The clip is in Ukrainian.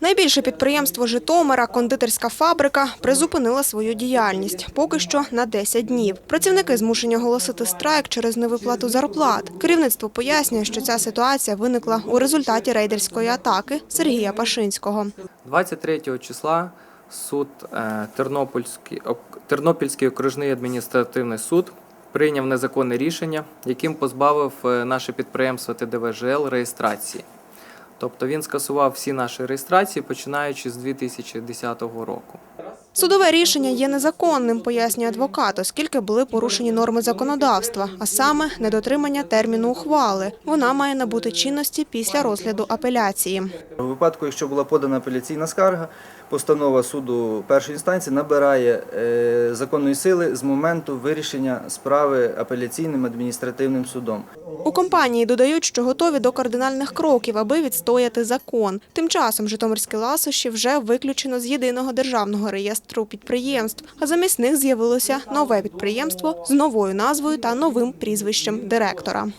Найбільше підприємство Житомира, кондитерська фабрика, призупинила свою діяльність поки що на 10 днів. Працівники змушені оголосити страйк через невиплату зарплат. Керівництво пояснює, що ця ситуація виникла у результаті рейдерської атаки Сергія Пашинського. 23 числа суд е, Тернопільський, Тернопільський окружний адміністративний суд прийняв незаконне рішення, яким позбавив е, наше підприємство ТДВЖЛ реєстрації. Тобто він скасував всі наші реєстрації, починаючи з 2010 року. Судове рішення є незаконним, пояснює адвокат, оскільки були порушені норми законодавства, а саме недотримання терміну ухвали. Вона має набути чинності після розгляду апеляції. У випадку, якщо була подана апеляційна скарга, постанова суду першої інстанції набирає е, законної сили з моменту вирішення справи апеляційним адміністративним судом. У компанії додають, що готові до кардинальних кроків, аби відстояти закон. Тим часом Житомирські ласощі вже виключено з єдиного державного реєстру підприємств, а замість них з'явилося нове підприємство з новою назвою та новим прізвищем директора.